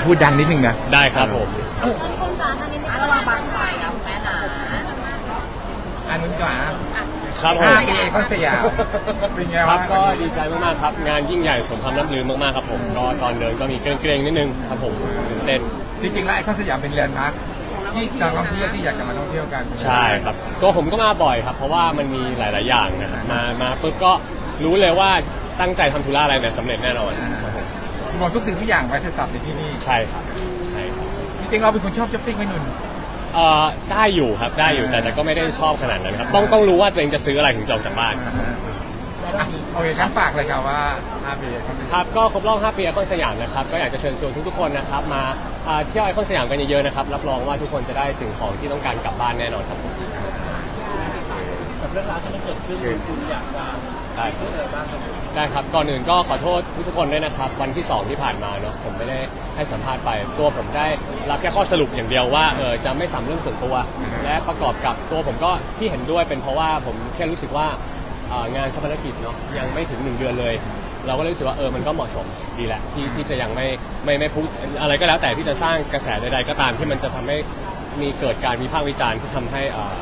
นี้พูดดังนิดนึงนะได้ครับผมคุณจ๋าทางนี้ไม่ระวังบางไฟนะคุณแม่หนาอันนู้นก่อนนะครับผมห้าปีคอนสยามเป็นไงครัวะบก็ดีใจมากๆครับ งานยิ่งใหญ่สมคำน้ำลือมากๆครับผมก็ตอนเดินก็มีเกรงๆนิดนึงครับผมตื่นเต้นจริงๆแล้วไอคอนสยามเป็นแลนด์มาร์คที่นักท่องเที่ยวที่อยากจะมาท่องเที่ยวกัน ใช่ครับตัวผมก็มาบ่อยครับ เพราะว่ามันมีหลาย ๆ อย่างนะครับมามาปุ๊บก็รู้เลยว่าตั้งใจทำธุระอะไรเนี่ยสำเร็จแน่นอนค รับผมหมดทุกสิ่งทุกอย่างไว้เธอตัดในที่นี่ใช่ครับใช่ครับจริงๆเราเป็นคนชอบช้อปปิ้งไหมนุ่น เอ่อได้อยู่ครับได้อยู่แต่แต่ก็ไม่ได้ชอบขนาดนั้นครับต้องต้องรู้ว่าตัวเองจะซื้ออะไรถึงจะออกจากบ้าน อะโอเคฉันฝากเลยครับว่าห้าปีคอนสยามครับก็ครบรอบ 5 ปีไอคอนสยามนะครับก็อยากจะเชิญชวนทุกๆคนนะครับมาอ่าเที่ยวไอคอนสยามกันเยอะๆนะครับรับรองว่าทุกคนจะได้สิ่งของที่ต้องการกลับบ้านแน่นอนครับผม กับเรื่องราวที่มันเกิดขึ้นคุณอยากจะ ได้พูดอะไรบ้างครับได้ครับก่อนอื่นก็ขอโทษทุกๆคนด้วยนะครับ วันที่ 2 ที่ผ่านมาเนาะผมไม่ได้ให้สัมภาษณ์ไปตัวผมได้รับแค่ข้อสรุปอย่างเดียวว่าเออจะไม่สัมเรื่องส่วนตัว และประกอบกับตัวผมก็ที่เห็นด้วยเป็นเพราะว่าผมแค่รู้สึกว่าอ่างานชาปนกิจเนาะยังไม่ถึง 1 เดือนเลย เราก็เลยรู้สึกว่าเออมันก็เหมาะสมดีแหละที่ที่จะยังไม่ไม่ไม่พูดอะไรก็แล้วแต่ที่จะสร้างกระแสใดๆก็ตามที่มันจะทำให้มีเกิดการวิพากษ์วิจารณ์ที่ทำให้อ่า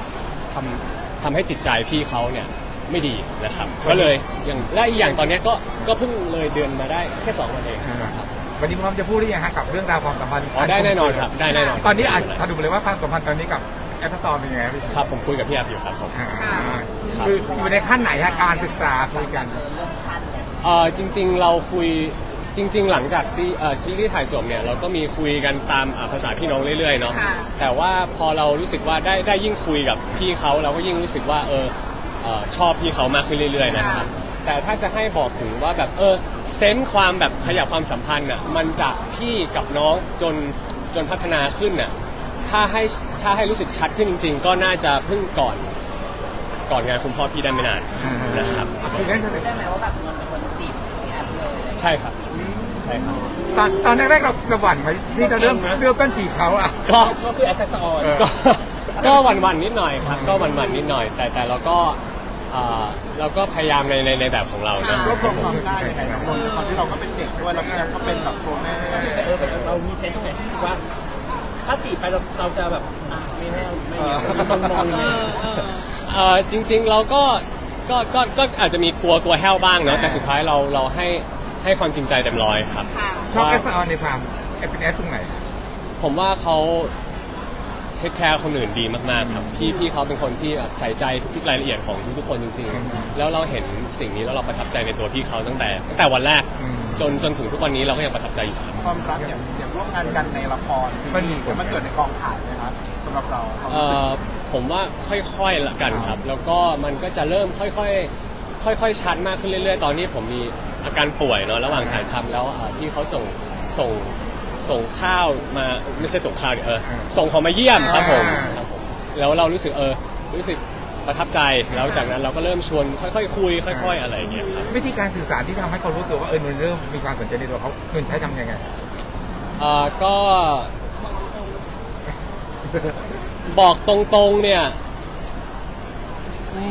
ทำทำให้จิตใจพี่เขาเนี่ย ไม่ดีนะครับ ก็เลยอย่างและอีกอย่างตอนเนี้ยก็ก็เพิ่งเลยเดือนมาได้แค่สองวันเองครับวันนี้พร้อมจะพูดหรือยังฮะกับเรื่องราวความสัมพันธ์อ๋อได้แน่นอนครับ ได้แน่นอนตอนนี้อาจจะดูเลยว่าความสัมพันธ์ตอนนี้กับแอปตอร์เป็นยังไงครับพี่ครับผมคุยกับพี่อาร์อยู่ครับผมอ่าครับคืออยู่ในขั้นไหนฮะการศึกษาคุยกัน เอ่อจริง ๆ เราคุยจริง ๆ หลังจากซีเอ่อซีรีส์ถ่ายจบเนี่ยเราก็มีคุยกันตามอ่าภาษาพี่น้องเรื่อยๆเนาะแต่ว่าพอเรารู้สึกว่าได้ได้ยิ่งคุยกับพี่เขาเราก็ยิ่งรู้สึกว่าเออ เอ่อชอบพี่เขามากขึ้นเรื่อยๆนะครับ แต่ถ้าจะให้บอกถึงว่าแบบเออเซนส์ความแบบขยับความสัมพันธ์อะมันจากพี่กับน้องจนจนพัฒนาขึ้นอะถ้าให้ถ้าให้รู้สึกชัดขึ้นจริง ๆ ก็น่าจะเพิ่งก่อนก่อนงานคุณพ่อพี่ได้ไม่นานนะครับคุยกันเสร็จได้ไหมว่าแบบมันเป็นคนจีบพี่แอมเลย ใช่ครับใช่ครับ ตอนตอนแรกๆเราเราหวั่นไหมที่จะเริ่มเริ่มต้นจีบเขาอะ ก็ ก็คือแอคทัสออนเออก็ก็หวั่นหวั่นๆนิดหน่อยครับ ก็หวั่นหวั่นๆนิดหน่อย แต่แต่เราก็ เอ่อเราก็พยายามในในในแบบของเรานะรวบรวมความกล้ายังไงน้องนนท์ด้วยความที่เราก็เป็นเด็กด้วยแล้วพี่แอมก็เป็นแบบตัวแม่เออแบบเรามีเซนส์ตรงไหนที่รู้สึกว่า ถ้าจีบไปเราเราจะแบบอะไม่แน่ไม่แน่มองมองยังไงเอ่อจริง ๆเราก็ก็ก็ก็อาจจะมีกลัวกลัวแห้วบ้างเนาะแต่สุดท้ายเราเราให้ให้ความจริงใจเต็มร้อยครับชอบว่าแอปตอร์ในความแอปเป็นแอปตรงไหน ผมว่าเขา เทคแคร์คนอื่นดีมากๆครับพี่พี่เขาเป็นคนที่แบบใส่ใจทุกๆรายละเอียดของทุกๆคนจริงอืมๆแล้วเราเห็นสิ่งนี้แล้วเราประทับใจในตัวพี่เขาตั้งแต่ตั้งแต่วันแรกอืมจนจนถึงทุกวันนี้เราก็ยังประทับใจอยู่ครับ ความรักอย่างอย่างร่วมงานกันในละครซีมันรีมีส์ผลมันเกิดในกองถ่ายไหมครับสำหรับเราความเอ่รู้สึก อผมว่าค่อยๆละกันครับ แล้วก็มันก็จะเริ่มค่อยๆ ค่อยๆ ชัดมากขึ้นเรื่อยๆ ตอนนี้ผมมีอาการป่วยเนาะระหว่างถ่ายทำแล้วอ่าพี่เขาส่งส่ง ส่งข้าวมาไม่ใช่ส่งข้าวดิเออส่งของมาเยี่ยมครับผมอ่าครับผมแล้วเรารู้สึกเออรู้สึกประทับใจแล้วจากนั้นเราก็เริ่มชวนค่อยๆคุยค่อย ๆ อะไรอย่างเงี้ยครับวิธีการสื่อสารที่ทำให้เขารู้ตัวว่าเออนนท์เริ่มมีความสนใจในตัวเขานนท์ใช้ทำยังไง เอ่อก็บอกตรงๆเนี่ย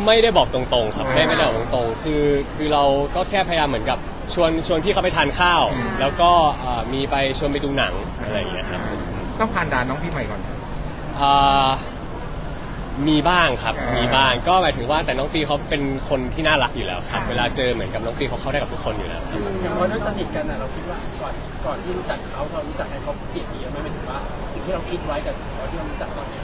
ไม่ได้บอกตรงๆ ครับ ไม่ไม่ได้บอกตรงๆคือคือเราก็แค่พยายามเหมือนกับ ชวนชวนพี่เขาไปทานข้าว แล้วก็เอ่อมีไปชวนไปดูหนังอะไรอย่างเงี้ยครับต้องผ่านด่านน้องพี่ใหม่ก่อน เอ่อมีบ้างครับอ่ามีมีบ้างก็หมายถึงว่าแต่น้องปีเขาเป็นคนที่น่ารักอยู่แล้วครับ เวลาเจอเหมือนกับน้องปีเขาเข้าได้กับทุกคนอยู่แล้วครับ อย่างพอได้สนิทกันนะเราคิดว่าก่อนก่อนที่รู้จักเขาเรารู้จักให้เขาเปลี่ยนไปเยอะไหมหมายถึงว่าสิ่งที่เราคิดไว้กับตอนที่เรารู้จักตอนเนี้ย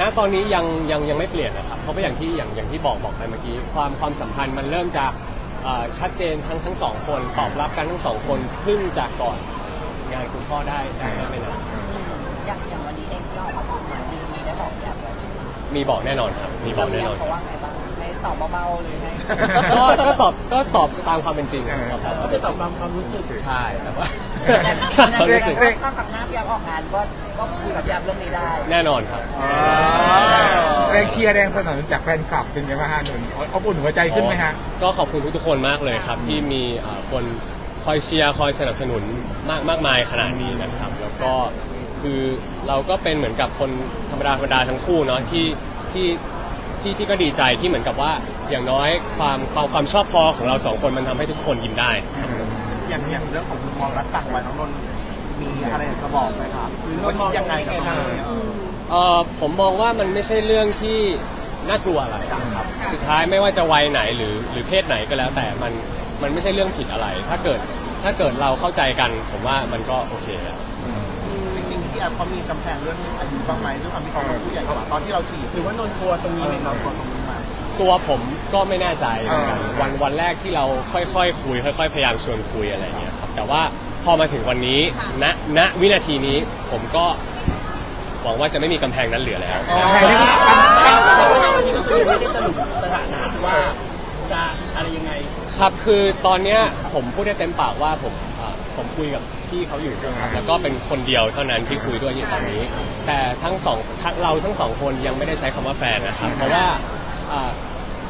ณตอนนี้ยังยังยังไม่เปลี่ยนนะครับเพราะว่าอย่างที่อย่างอย่างที่บอกบอกไปเมื่อกี้ความความสัมพันธ์มันเริ่มจาก เอ่อชัดเจนทั้งทั้งสองคนตอบรับกันทั้งสองคนเพิ่งจากก่อนงานคุณพ่อได้ได้ได้ไม่นานอย่างอย่างวันนี้เองที่เราออกมามีมีได้บอกอยากไว้มีบอกแน่นอนครับ มีบอกแน่นอน เขาว่าไงบ้างให้ตอบเบาๆเลยให้ก็ก็ตอบก็ตอบตามความเป็นจริงครับตอบตามคก็วามคืเป็อนตจอริบงตามความรู้สึกใช่แต่ว่าถ้าความรู้สึก ถ้าครั้งหน้าพี่แอฟออกงานก็ก็คุยกับพี่แอฟเรื่องนี้ได้ แน่นอนครับ แรงเชียร์แรงสนับสนุนจากแฟนคลับเป็นไงบ้างฮะนนท์อบอุ่นหัวใจขึ้นไหมฮะ ก็ขอบคุณทุกๆคนมากเลยครับ ที่มีเอ่อคนคอยเชียร์คอยสนับสนุนมากมากมายขนาดนี้นะครับ แล้วก็คือเราก็เป็นเหมือนกับคนธรรมดาธรรมดาทั้งคู่เนาะที่ที่ที่ที่ก็ดีใจที่เหมือนกับว่าอย่างน้อยความความความชอบพอของเราสองคนมันทำให้ทุกคนยิ้มได้ อย่างอย่างเรื่องของมุมมองรักต่างวัยน้องนนท์มีอะไรอยากจะบอกไหมครับหรือว่าคิดยังไงกับตรงนี้ เออเออผมมองว่ามันไม่ใช่เรื่องที่น่ากลัวอะไรครับสุดท้ายไม่ว่าจะวัยไหนหรือหรือเพศไหนก็แล้ว แต่มันมันไม่ใช่เรื่องผิดอะไร ถ้าเกิดถ้าเกิดเราเข้าใจกัน ผมว่ามันก็โอเคแล้ว จริงๆพี่แอฟเขามีกำแพงเรื่องอายุบ้างไหมด้วยความที่เขาเป็นผู้ใหญ่กว่าตอนที่เราจีบหรือว่านนท์กลัวตรงนี้ไหมคเรารับควรตรงนี้ไหมตัวผมก็ไม่แน่ใจเหมือนกันอ่า วันวันแรกที่เราค่อยๆคุย ค่อย ๆ พยายามชวนคุยอะไรอย่างเงี้ยครับแต่ว่าพอมาถึงวันนี้ณณวินาทีนี้ผมก็ หวังว่าจะไม่มีกำแพงนั้นเหลือแล้วอ๋อแพงนี่คือนี่ก็คือไม่ได้สรุปสถานะว่าจะอะไรยังไง ครับคือตอนเนี้ยผมพูดได้เต็มปากว่าผมอ่าผมคุยกับพี่เขาอยู่นะครับแล้วก็เป็นคนเดียวเท่านั้นที่คุยด้วยอยู่ตอนนี้ แต่ทั้งสองทั้งเราทั้งสองคนยังไม่ได้ใช้คำว่าแฟนนะครับเพราะว่าอ่า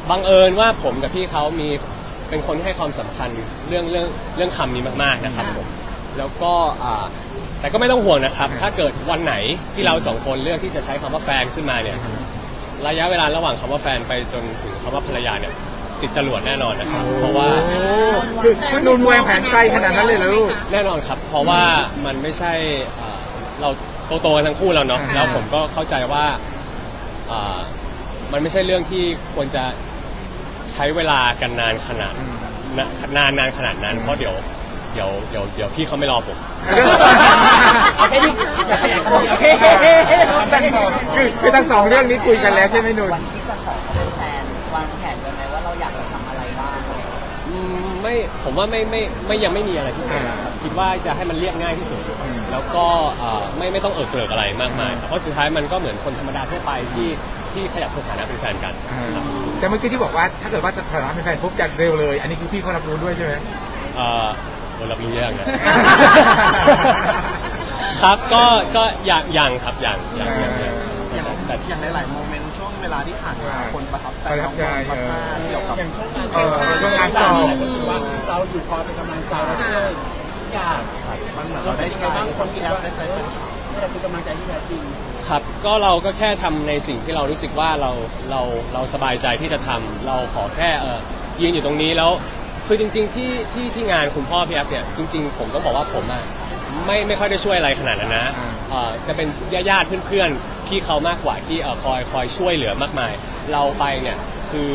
บังเอิญว่าผมกับพี่เขามีเป็นคนที่ให้ความสำคัญเรื่องเรื่องเรื่องคำนี้มากๆนะครับผมแล้วก็อ่า แต่ก็ไม่ต้องห่วงนะครับ ถ้าเกิดวันไหนที่เราสองคนเลือกที่จะใช้คำว่าแฟนขึ้นมาเนี่ย ระยะเวลาระหว่างคำว่าแฟนไปจนถึงคำว่าภรรยาเนี่ย ติดจรวดแน่นอนนะครับ เพราะว่าโอ้คือคือนูนวางแผนไกลขนาดนั้นเลยเหรอลูก แน่นอนครับ เพราะว่ามันไม่ใช่เอ่อเราโตๆกันทั้งคู่แล้วเนาะอ่าแล้วผมก็เข้าใจว่าอ่ามันไม่ใช่เรื่องที่ควรจะใช้เวลากันนานขนาดนะนานนานขนาดนั้น เพราะเดี๋ยว เดี๋ยวเดี๋ยวเดี๋ยวพี่เขาไม่รอผม เอาแค่นี้อย่าขยายคำนี้เอาแค่คือคือทั้งสองเรื่องนี้คุยกันแล้วใช่ไหมนุ่นวันที่จะขอเป็นแฟนวางแผนกันไหมว่าเราอยากจะทำอะไรบ้างอืมไม่ผมว่าไม่ไม่ไม่ยังไม่มีอะไรพิเศษอ่าครับคิดว่าจะให้มันเรียกง่ายที่สุดอืมแล้วก็เอ่อไม่ไม่ต้องเอิกเกริกอะไรมากมายเพราะสุดท้ายมันก็เหมือนคนธรรมดาทั่วไปที่ที่ขยับสถานะเป็นแฟนกันอ่าครับแต่เมื่อกี้ที่บอกว่าถ้าเกิดว่าจะฐานะเป็นแฟนปุ๊บจะเร็วเลย อันนี้คือพี่เขารับรู้ด้วยใช่ไหมเอ่อ โดนรับรู้ยากนะครับก็ก็อย่างอย่างครับอย่างอย่างอย่างอย่าง อย่างแต่อย่างหลายๆโมเมนต์ช่วงเวลาที่ผ่านมาคนประทับใจประทัน้อบงใจนนท์มากๆเกี่ยวกับอย่างช่วงงานเออช่วงงานสอบรู้สึกว่าเราอยู่คอยเป็นกำลังใจช่วยทุกอย่างมันเหมือนเราได้ใจคนที่แอฟได้ใจเป็นนี่แหละคือกำลังใจที่แท้จริงครับก็เราก็แค่ทำในสิ่งที่เรารู้สึกว่าเราเราเราสบายใจที่จะทำเราขอแค่เออยืนอยู่ตรงนี้แล้ว คือจริง ๆ ที่ที่ที่งานคุณพ่อพี่แอฟเนี่ยจริง ๆ ผมต้องบอกว่าผมอะไม่ไม่ค่อยได้ช่วยอะไรขนาดนั้นนะอ่าเอ่อจะเป็นญาติๆเพื่อนๆที่เขามากกว่าที่เอ่อคอยคอยช่วยเหลือมากมาย เราไปเนี่ยคือ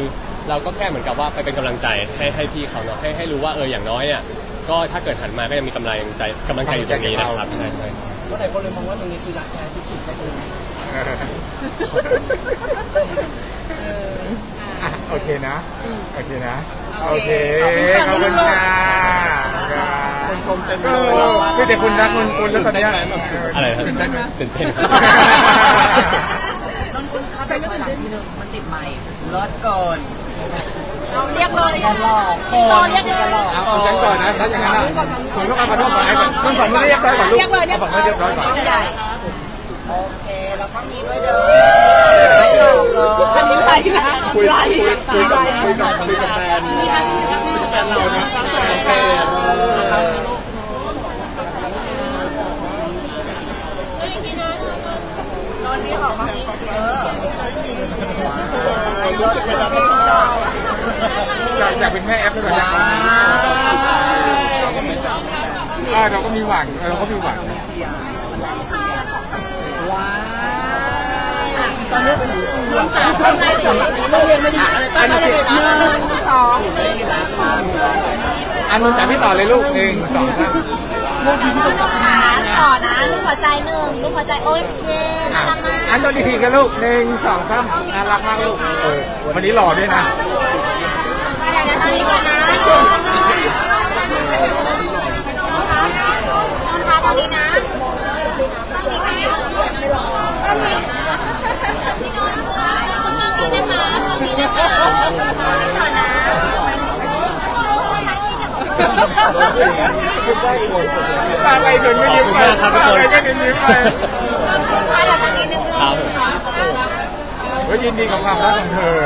เราก็แค่เหมือนกับว่าไปเป็นกำลังใจให้ให้พี่เขาเนาะให้ให้รู้ว่าเอออย่างน้อยอะก็ถ้าเกิดหันมาก็ยังมีกำลังใจกำลังใจอยู่ตรงนี้นะครับใช่ใช่เพราะหลายคนเลยมองว่าตรงนี้คือรักแท้ที่สุดก็คืออะ โอเคนะ โอเคนะโอโอเคเค ขอบคุณค่ะคนชมเต็มเอเลยอว่าไม่แต่คุณรักคุณคุณแล้วตอนเนี้ยอะไรครับตื่นเต้นไหมตื่นเต้นนนคุณเข้าไปถอยหลังทีนึงมันติดใหม่เลิศเกินเราเรียกเลยกันหลอกรอเรียกเลยเอาเอากันก่อนนะถ้าอย่างนั้นอะคุณต้องเอามาต้องก่อนให้ต้องก่อนไม่เรียบร้อยก่อนลูกเรียกเลยเรียกเอาก่อนให้เรียบร้อยก่อน ใหญ่โอเคแล้ด้วยเด้อไม่หลอกเลยอันนี้ไรนะคุยไรคุยไรกับคุยกับคุยกับแฟนคุยกับแฟนเรานะแฟนแฟนนนนี่บอกว่าเออรู้สึกเวลาที่อยากอยากเป็นแม่แอปด้วยกันนะเออเราก็มีหวังเราก็มีหวัง ว้า น้ำตาข้างในเดี๋ยวโรงเรียนมันอยู่อะไรป้าไม่ได้เลยนะหนึ่งสองอันนู้นจับพี่ต่อเลยลูกหนึ่งสองสามลูกขาต่อนะลูกหัวใจหนึ่งลูกหัวใจโอ้ยเย่น่ารักมากอันนู้นอีกทีกันลูกหนึ่งสองสามน่ารักมากลูกเออวันนี้หล่อด้วยนะมาไหนนะทางนี้ก่อนนะนอนนอนนอนครับนอนครับตรงนี้นะต้องมีกันต้องมีพี่นอนต้องมีนะคะตรงนี้นะคะนอนก่อนนะ มาไปโดนไม่ยิ้มไปมาไปก็ยิ้มยิ้มไปขอบคุณค่ะเดี๋ยวทางนี้หนึ่งครับก็ยินดีกับความรักของเธอ